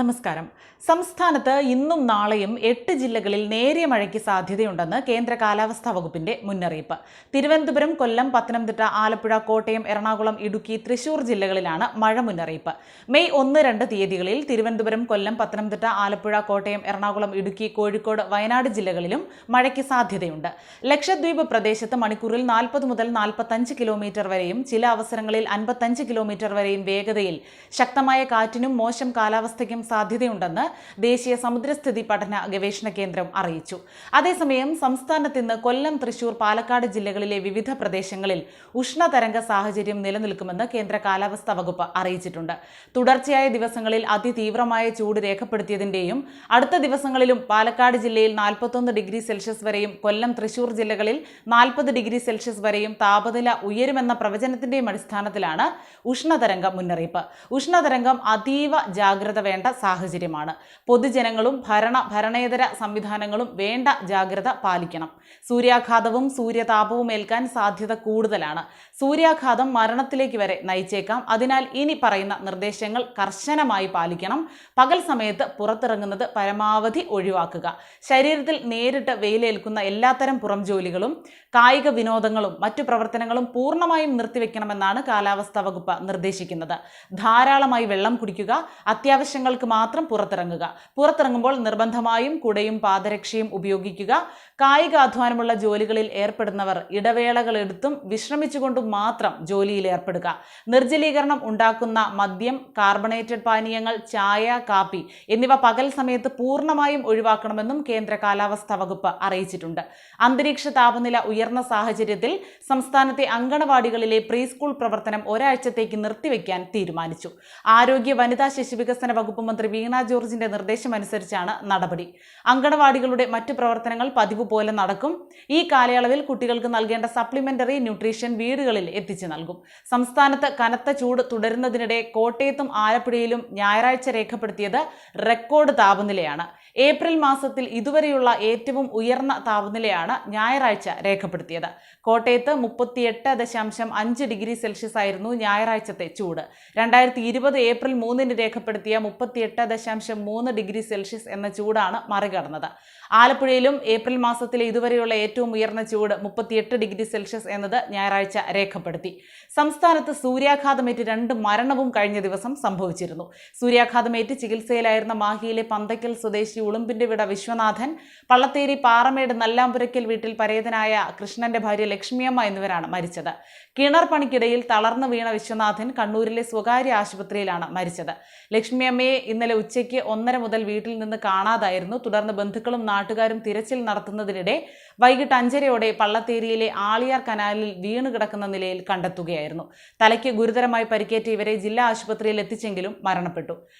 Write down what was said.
നമസ്കാരം. സംസ്ഥാനത്ത് ഇന്നും നാളെയും എട്ട് ജില്ലകളിൽ നേരിയ മഴയ്ക്ക് സാധ്യതയുണ്ടെന്ന് കേന്ദ്ര കാലാവസ്ഥാ വകുപ്പിന്റെ മുന്നറിയിപ്പ്. തിരുവനന്തപുരം കൊല്ലം പത്തനംതിട്ട ആലപ്പുഴ കോട്ടയം എറണാകുളം ഇടുക്കി തൃശൂർ ജില്ലകളിലാണ് മഴ മുന്നറിയിപ്പ്. മെയ് ഒന്ന് രണ്ട് തീയതികളിൽ തിരുവനന്തപുരം കൊല്ലം പത്തനംതിട്ട ആലപ്പുഴ കോട്ടയം എറണാകുളം ഇടുക്കി കോഴിക്കോട് വയനാട് ജില്ലകളിലും മഴയ്ക്ക് സാധ്യതയുണ്ട്. ലക്ഷദ്വീപ് പ്രദേശത്ത് മണിക്കൂറിൽ നാൽപ്പത് മുതൽ നാൽപ്പത്തഞ്ച് കിലോമീറ്റർ വരെയും ചില അവസരങ്ങളിൽ അൻപത്തഞ്ച് കിലോമീറ്റർ വരെയും വേഗതയിൽ ശക്തമായ കാറ്റിനും മോശം കാലാവസ്ഥയ്ക്കും സാധ്യതയുണ്ടെന്ന് ദേശീയ സമുദ്രസ്ഥിതി പഠന ഗവേഷണ കേന്ദ്രം അറിയിച്ചു. അതേസമയം സംസ്ഥാനത്ത് ഇന്ന് കൊല്ലം തൃശൂർ പാലക്കാട് ജില്ലകളിലെ വിവിധ പ്രദേശങ്ങളിൽ ഉഷ്ണതരംഗ സാഹചര്യം നിലനിൽക്കുമെന്ന് കേന്ദ്ര കാലാവസ്ഥാ വകുപ്പ് അറിയിച്ചിട്ടുണ്ട്. തുടർച്ചയായ ദിവസങ്ങളിൽ അതിതീവ്രമായ ചൂട് രേഖപ്പെടുത്തിയതിന്റെയും അടുത്ത ദിവസങ്ങളിലും പാലക്കാട് ജില്ലയിൽ നാൽപ്പത്തൊന്ന് ഡിഗ്രി സെൽഷ്യസ് വരെയും കൊല്ലം തൃശൂർ ജില്ലകളിൽ നാൽപ്പത് ഡിഗ്രി സെൽഷ്യസ് വരെയും താപനില ഉയരുമെന്ന പ്രവചനത്തിന്റെയും അടിസ്ഥാനത്തിലാണ് ഉഷ്ണതരംഗ മുന്നറിയിപ്പ്. ഉഷ്ണതരംഗം അതീവ ജാഗ്രത വേണ്ട സാഹചര്യമാണ്. പൊതുജനങ്ങളും ഭരണ ഭരണേതര സംവിധാനങ്ങളും വേണ്ട ജാഗ്രത പാലിക്കണം. സൂര്യാഘാതവും സൂര്യതാപവും ഏൽക്കാൻ സാധ്യത കൂടുതലാണ്. സൂര്യാഘാതം മരണത്തിലേക്ക് വരെ നയിച്ചേക്കാം. അതിനാൽ ഇനി പറയുന്ന നിർദ്ദേശങ്ങൾ കർശനമായി പാലിക്കണം. പകൽ സമയത്ത് പുറത്തിറങ്ങുന്നത് പരമാവധി ഒഴിവാക്കുക. ശരീരത്തിൽ നേരിട്ട് വെയിലേൽക്കുന്ന എല്ലാത്തരം പുറം ജോലികളും കായിക വിനോദങ്ങളും മറ്റു പ്രവർത്തനങ്ങളും പൂർണമായും നിർത്തിവെക്കണമെന്നാണ് കാലാവസ്ഥാ വകുപ്പ് നിർദ്ദേശിക്കുന്നത്. ധാരാളമായി വെള്ളം കുടിക്കുക അത്യാവശ്യങ്ങൾക്ക് മാത്രം പുറത്തിറങ്ങുക. പുറത്തിറങ്ങുമ്പോൾ നിർബന്ധമായും കുടയും പാദരക്ഷയും ഉപയോഗിക്കുക. കായികാധ്വാനമുള്ള ജോലികളിൽ ഏർപ്പെടുന്നവർ ഇടവേളകൾ എടുത്തും വിശ്രമിച്ചുകൊണ്ടും മാത്രം ജോലിയിൽ ഏർപ്പെടുക. നിർജലീകരണം ഉണ്ടാക്കുന്ന മദ്യം കാർബണേറ്റഡ് പാനീയങ്ങൾ ചായ കാപ്പി എന്നിവ പകൽ സമയത്ത് പൂർണമായും ഒഴിവാക്കണമെന്നും കേന്ദ്ര കാലാവസ്ഥാ വകുപ്പ് അറിയിച്ചിട്ടുണ്ട്. അന്തരീക്ഷ താപനില ഉയർന്ന സാഹചര്യത്തിൽ സംസ്ഥാനത്തെ അങ്കണവാടികളിലെ പ്രീ സ്കൂൾ പ്രവർത്തനം ഒരാഴ്ചത്തേക്ക് നിർത്തിവെക്കാൻ തീരുമാനിച്ചു. ആരോഗ്യ വനിതാ ശിശുവികസന വകുപ്പ് മന്ത്രി വീണ ജോർജിന്റെ നിർദ്ദേശമനുസരിച്ചാണ് നടപടി. അങ്കണവാടികളുടെ മറ്റു പ്രവർത്തനങ്ങൾ പതിവ് പോലെ നടക്കും. ഈ കാലയളവിൽ കുട്ടികൾക്ക് നൽകേണ്ട സപ്ലിമെന്ററി ന്യൂട്രീഷൻ വീടുകളിൽ എത്തിച്ചു നൽകും. സംസ്ഥാനത്ത് കനത്ത ചൂട് തുടരുന്നതിനിടെ കോട്ടയത്തും ആലപ്പുഴയിലും ഞായറാഴ്ച രേഖപ്പെടുത്തിയത് റെക്കോർഡ് താപനിലയാണ്. ഏപ്രിൽ മാസത്തിൽ ഇതുവരെയുള്ള ഏറ്റവും ഉയർന്ന താപനിലയാണ് ഞായറാഴ്ച രേഖപ്പെടുത്തിയത്. കോട്ടയത്ത് മുപ്പത്തിയെട്ട് ദശാംശം അഞ്ച് ഡിഗ്രി സെൽഷ്യസ് ആയിരുന്നു ഞായറാഴ്ചത്തെ ചൂട്. രണ്ടായിരത്തി ഇരുപത് ഏപ്രിൽ മൂന്നിന് രേഖപ്പെടുത്തിയ മുപ്പത്തിയെട്ട് ദശാംശം മൂന്ന് ഡിഗ്രി സെൽഷ്യസ് എന്ന ചൂടാണ് മറികടന്നത്. ആലപ്പുഴയിലും ഏപ്രിൽ മാസത്തിലെ ഇതുവരെയുള്ള ഏറ്റവും ഉയർന്ന ചൂട് മുപ്പത്തിയെട്ട് ഡിഗ്രി സെൽഷ്യസ് എന്നത് ഞായറാഴ്ച രേഖപ്പെടുത്തി. സംസ്ഥാനത്ത് സൂര്യാഘാതമേറ്റ് രണ്ട് മരണവും കഴിഞ്ഞ ദിവസം സംഭവിച്ചിരുന്നു. സൂര്യാഘാതമേറ്റ് ചികിത്സയിലായിരുന്ന മാഹിയിലെ പന്തയ്ക്കൽ സ്വദേശി ഉളുമ്പിന്റെ വിട വിശ്വനാഥൻ പള്ളത്തേരി പാറമേട് നല്ലാമ്പുരയ്ക്കൽ വീട്ടിൽ പരേതനായ കൃഷ്ണന്റെ ഭാര്യ ലക്ഷ്മിയമ്മ എന്നിവരാണ് മരിച്ചത്. കിണർ പണിക്കിടയിൽ തളർന്നു വീണ വിശ്വനാഥൻ കണ്ണൂരിലെ സ്വകാര്യ ആശുപത്രിയിലാണ് മരിച്ചത്. ലക്ഷ്മിയമ്മയെ ഇന്നലെ ഉച്ചയ്ക്ക് ഒന്നര മുതൽ വീട്ടിൽ നിന്ന് കാണാതായിരുന്നു. തുടർന്ന് ബന്ധുക്കളും നാട്ടുകാരും തിരച്ചിൽ നടത്തുന്നതിനിടെ വൈകിട്ട് അഞ്ചരയോടെ പള്ളത്തേരിയിലെ ആളിയാർ കനാലിൽ വീണ് കിടക്കുന്ന നിലയിൽ കണ്ടെത്തുകയായിരുന്നു. തലയ്ക്ക് ഗുരുതരമായി പരിക്കേറ്റ ഇവരെ ജില്ലാ ആശുപത്രിയിൽ എത്തിച്ചെങ്കിലും മരണപ്പെട്ടു.